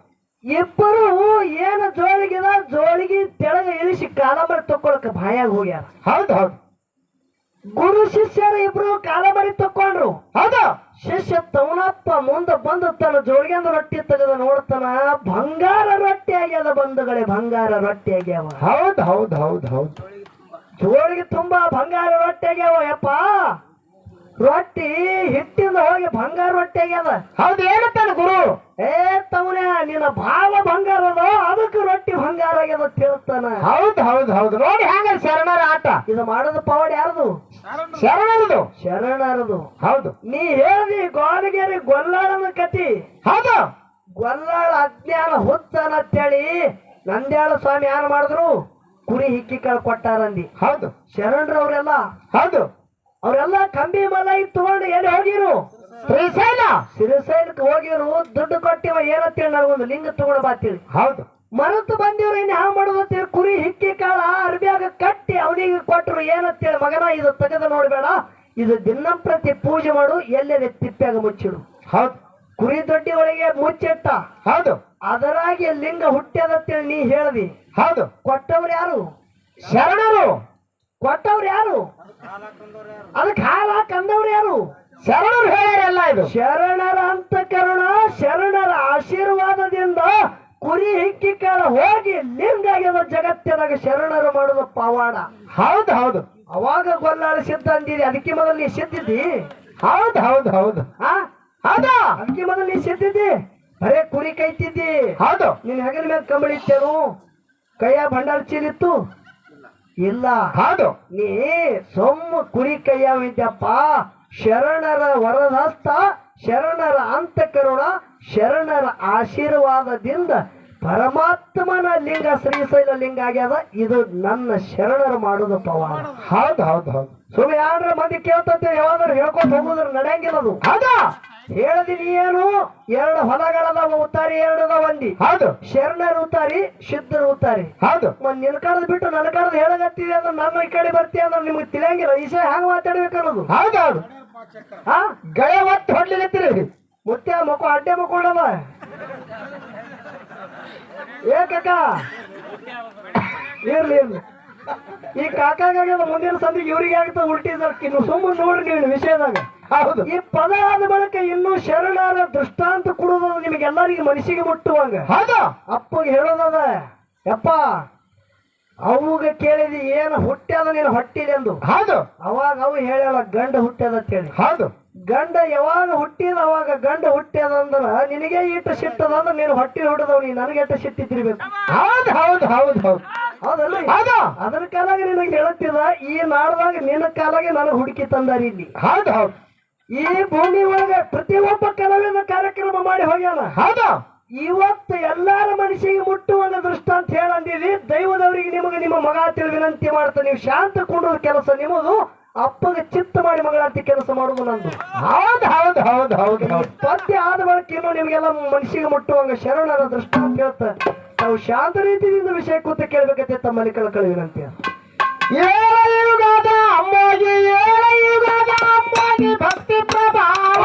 ಇಬ್ಬರು ಏನು ಜೋಳಿಗಿದ ಜೋಳಿಗೆ ತೆಳಗ ಇಳಿಸಿ ಕಾಲಮರಿ ತಕ್ಕೊಳಕ ಬಾಯಾಗ ಹೋಗ್ಯಾರ. ಹೌದು ಹೌದು. ಗುರು ಶಿಷ್ಯರು ಇಬ್ರು ಕಾಲಮರಿ ತಕ್ಕೊಂಡ್ರು. ಹೌದು. ಶಿಷ್ಯ ತವನಪ್ಪ ಮುಂದೆ ಬಂದು ತನ್ನ ಜೋಳಿಗೆಂದು ರೊಟ್ಟಿ ತೆಗೆದು ನೋಡ್ತಾನ ಬಂಗಾರ ರೊಟ್ಟಿ ಆಗ್ಯದ ಬಂಧುಗಳೇ ಬಂಗಾರ ರೊಟ್ಟಿ ಆಗ್ಯಾವ. ಹೌದು ಹೌದು ಹೌದು ಹೌದು. ಜೋಳಿಗೆ ತುಂಬಾ ಬಂಗಾರ ರೊಟ್ಟಿ ಆಗ್ಯಾವ ಯಪ್ಪ. ರೊಟ್ಟಿ ಹಿಟ್ಟಿಂದ ಹೋಗಿ ಬಂಗಾರ ರೊಟ್ಟಿ ಆಗ್ಯದ. ಹೌದು ಏನಂತಾನ ಗುರು. ಏ ತವನೇ ನಿನ್ನ ಭಾವ ಬಂಗಾರ ಅದ ಅದಕ್ಕೆ ರೊಟ್ಟಿ ಬಂಗಾರ ಆಗ್ಯದ ಅಂತ ಹೇಳ್ತಾನ. ಹೌದು ಹೌದು ಹೌದು. ನೋಡಿ ಹ್ಯಾಂಗ ಶರಣರ ಆಟ. ಇದು ಮಾಡೋದು ಪವಾಡ ಯಾರದು? ಶರಣರದು. ಶರಣರದು. ಹೌದು. ನೀ ಹೇಳಿ ಗೋಲಗೇರಿ ಗೊಲ್ಲಾಳನ ಕತಿ. ಹೌದು. ಗೊಲ್ಲಾಳ ಅಜ್ಞಾನ ಹುತ್ತನ ಅಂತೇಳಿ ನಂದ್ಯಾಳ ಸ್ವಾಮಿ ಯಾರು ಮಾಡಿದ್ರು? ಕುರಿ ಹಿಕ್ಕಿ ಕಳ್ ಕೊಟ್ಟಾರಂದಿ ಹೌದು. ಶರಣರವ್ರೆಲ್ಲ. ಅವರೆಲ್ಲ ಹೌದು. ಅವರೆಲ್ಲ ಕಂಬಿ ಮಲ ತಗೊಂಡು ಎಲ್ಲಿ ಹೋಗಿರು? ಶ್ರೀಶೈಲ! ಶ್ರೀಶೈಲಕ್ಕೆ ಹೋಗಿರು ದುಡ್ಡು ಕೊಟ್ಟಿವ ಏನಂತೇಳಿ ನನಗೊಂದು ಲಿಂಗ ತಗೊಂಡು ಬಾತೀವಿ ಹೌದು. ಮರೆತು ಬಂದಿವ್ರು ಇನ್ನು ಹ್ಯಾಂಗ ಮಾಡೋದು ಅಂತೇಳಿ ಕುರಿ ಹಿಕ್ಕಿ ಕಾಳ ಅರ್ಬ್ಯಾಗ ಕಟ್ಟಿ ಅವನಿಗೆ ಕೊಟ್ಟರು ಏನಂತೇಳಿ ಮಗನ ಇದು ತೆಗೆದು ನೋಡ್ಬೇಡ. ಇದು ದಿನಂಪ್ರತಿ ಪೂಜೆ ಮಾಡು ಎಲ್ಲೆಡೆ ತಿಪ್ಪ್ಯಾಗ ಮುಚ್ಚಿಡು. ಹೌದು. ಕುರಿ ದೊಡ್ಡಿ ಒಳಗೆ ಮುಚ್ಚಿಟ್ಟ. ಹೌದು. ಅದರಾಗಿ ಲಿಂಗ ಹುಟ್ಟ್ಯದತ್ತೇಳಿ ನೀ ಹೇಳ್ದಿ. ಹೌದು. ಕೊಟ್ಟವ್ರು ಯಾರು? ಶರಣರು. ಕೊಟ್ಟವ್ರು ಯಾರು? ಅದಕ್ಕೆ ಹಾಲ ಕಂದವ್ರು ಯಾರು? ಶರಣರು ಹೇಳಲ್ಲ ಇದು. ಶರಣರ ಅಂತಃಕರಣ ಶರಣರ ಆಶೀರ್ವಾದದಿಂದ ಕುರಿ ಹಿಕ್ಕಿ ಕಾಲ ಹೋಗಿ ಲಿಂಗಾಗಿರುವ ಜಗತ್ತಿನಾಗ ಶರಣರು ಮಾಡುವ ಪವಾಡ. ಹೌದು ಹೌದು. ಅವಾಗ ಗೊಲ್ಲಾಳ ಸಿದ್ಧ ಅಂದಿದೆ ಅದಕ್ಕೆ ಮೊದಲು ನೀ ಸಿದ್ದಿದ್ದಿ ಹೌದು ಹೌದು ಹೌದು. ಹಾ ಹೌದು. ಅದಕ್ಕೆ ಮೊದಲು ನೀ ಸಿದ್ದಿದ್ದಿ ಬರೇ ಕುರಿ ಕೈತಿದ್ದಿ ಹೌದು. ನಿನ್ ಹೆಗಲ ಮೇಲೆ ಕಂಬಳಿತ್ತೇನು ಕೈಯ ಭಂಡಾರ ಚೀಲಿತ್ತು? ಇಲ್ಲ. ಹೌದು. ನೀ ಸೊಮ್ಮ ಕುರಿ ಕೈಯವಿದ್ಯಪ್ಪ ಶರಣರ ವರದಸ್ತ ಶರಣರ ಅಂತಃಕರುಣ ಶರಣರ ಆಶೀರ್ವಾದದಿಂದ ಪರಮಾತ್ಮನ ಲಿಂಗ ಶ್ರೀಶೈಲ ಲಿಂಗ ಆಗ್ಯದ. ಇದು ನನ್ನ ಶರಣರು ಮಾಡುದು ಪವಾಡ. ಹೌದು ಹೌದು ಹೌದು. ಸುಮ್ಮನೆ ಯಾರ ಮಂದಿ ಕೇಳ್ತತೆ ಯಾವಾದ್ರೂ ಹೇಳ್ಕೊಂಡು ಹೋಗುದ್ರ ನಡೆಯಂಗಿಲ್ಲದು. ಹೇಳದಿನಿ ಹೇಳದಿ ನೀ ಏನು? ಎರಡು ಹೊಲಗಳದಾವ ಉತ್ತಾರಿ ಎರಡು ಒಂದಿ ಹೌದು. ಶರಣರು ಉತ್ತಾರಿ ಶುದ್ಧರು ಉತ್ತಾರಿ. ಹೌದು. ಒಂದ್ ನಿನ್ ಕಡ್ದು ಬಿಟ್ಟು ನನ್ನ ಕಡ್ದು ಹೇಳಗತ್ತಿದೆ ಅಂದ್ರೆ ನನ್ನ ಈ ಕಡೆ ಬರ್ತೀಯ ಅಂದ್ರೆ ನಿಮ್ಗೆ ತಿಳಿಯಂಗಿಲ್ಲ. ಈ ಹೆಂಗ್ ಮಾತಾಡ್ಬೇಕನ್ನೋದು? ಮಾತಾಡ್ಬೇಕು ಅನ್ನೋದು ಹೌದು ಹೌದು ಹಾ ಗಳೆ ಒತ್ತು ಹೊಡ್ಲಿಕತ್ತೀರಿ ಮುತ್ಯ ಮಕ್ಕ ಅಡ್ಡೆ ಮಕ್ಕೊಂಡವ ಏ ಕಾಕ? ಇರ್ಲಿ ಇರ್ಲಿ. ಈ ಕಾಕಾಗ್ಯದ ಮುಂದಿನ ಸಂದಿಗೆ ಇವ್ರಿಗೆ ಆಗ್ತದ ಉಲ್ಟಿ ಇನ್ನು ಸುಮ್ಮನೆ ನೋಡ್ರಿ ನೀವು ವಿಷಯದಾಗ. ಹೌದು. ಈ ಪದ ಆದ ಬಳಿಕ ಇನ್ನು ಶರಣರ ದೃಷ್ಟಾಂತ ಕೊಡುವುದು ನಿಮಗೆಲ್ಲರಿಗೆ ಮನಸ್ಸಿಗೆ ಮುಟ್ಟುವಂಗ. ಹೌದು. ಅಪ್ಪಗೆ ಹೇಳೋದದ ಯಪ್ಪ ಅವುಗ ಕೇಳಿದಿ ಏನು ಹುಟ್ಟ್ಯದ ನೀನು ಹೊಟ್ಟಿದೆ ಎಂದು ಹೌದು. ಅವಾಗ ಅವು ಹೇಳಲ್ಲ ಗಂಡ ಹುಟ್ಟ್ಯದ ಅಂತ ಹೇಳಿ. ಹೌದು. ಗಂಡ ಯಾವಾಗ ಹುಟ್ಟಿದ ಅವಾಗ ಗಂಡ ಹುಟ್ಟ್ಯದ ಅಂದ್ರ ನಿನಗೆ ಇಟ್ಟು ಸಿಟ್ಟದ ಅಂದ್ರೆ ನೀನು ಹೊಟ್ಟಿ ಹುಟ್ಟದವ್ ನೀ ನನಗೆ ಎಷ್ಟು ಸಿಟ್ಟಿದ್ದಿರ್ಬೇಕು ಹೌದು ಹೌದು ಹೌದು ಹೌದು. ಹೌದಲ್ಲ ಹೌದು. ಅದ್ರ ಕಾಲಾಗ ನಿನಗೆ ಹೇಳುತ್ತಿದ ಈ ನಾಡದಾಗ ನಿನ್ನ ಕಾಲಾಗೆ ನನಗೆ ಹುಡುಕಿ ತಂದಾರಿ ಇಲ್ಲಿ. ಹೌದು ಹೌದು. ಈ ಭೂಮಿ ಒಳಗೆ ಪ್ರತಿಯೊಬ್ಬ ಕಲಾವಿದ ಕಾರ್ಯಕ್ರಮ ಮಾಡಿ ಹೋಗ್ಯಾನ. ಹೌದು. ಇವತ್ತು ಎಲ್ಲಾರ ಮನುಷ್ಯಗೆ ಮುಟ್ಟುವಂತ ದೃಷ್ಟಾಂತ ಹೇಳಂದಿರಿ. ದೈವದವರಿಗೆ ನಿಮಗೆ ನಿಮ್ಮ ಮಗ ವಿನಂತಿ ಮಾಡ್ತಾ ನೀವು ಶಾಂತ ಕೊಡೋ ಕೆಲಸ ನಿಮ್ಮದು. ಅಪ್ಪಗೆ ಚಿತ್ತ ಮಾಡಿ ಮಗಳಾರ್ತಿ ಕೆಲಸ ಮಾಡುವುದು ನಂದು. ಹೌದು ಹೌದು ಹೌದು ಹೌದು ಪದ್ಯ ಆದ ಬಳಕೆ ನಿಮಗೆಲ್ಲ ಮನುಷ್ಯಗೆ ಮುಟ್ಟುವಂಗ ಶರಣರ ದೃಷ್ಟ ಅಂತ ಹೇಳ್ತ ನಾವು ಶಾಂತ ರೀತಿಯಿಂದ ವಿಷಯ ಕೂತು ಕೇಳಬೇಕೈತೆ ತಮ್ಮ ಮನೆ ಕಳ್ಕೊಳ್ಳಿ ವಿನಂತಿ ಅಮ್ಮಾಗಿ ಭಕ್ತಿ ಪ್ರಭಾವ.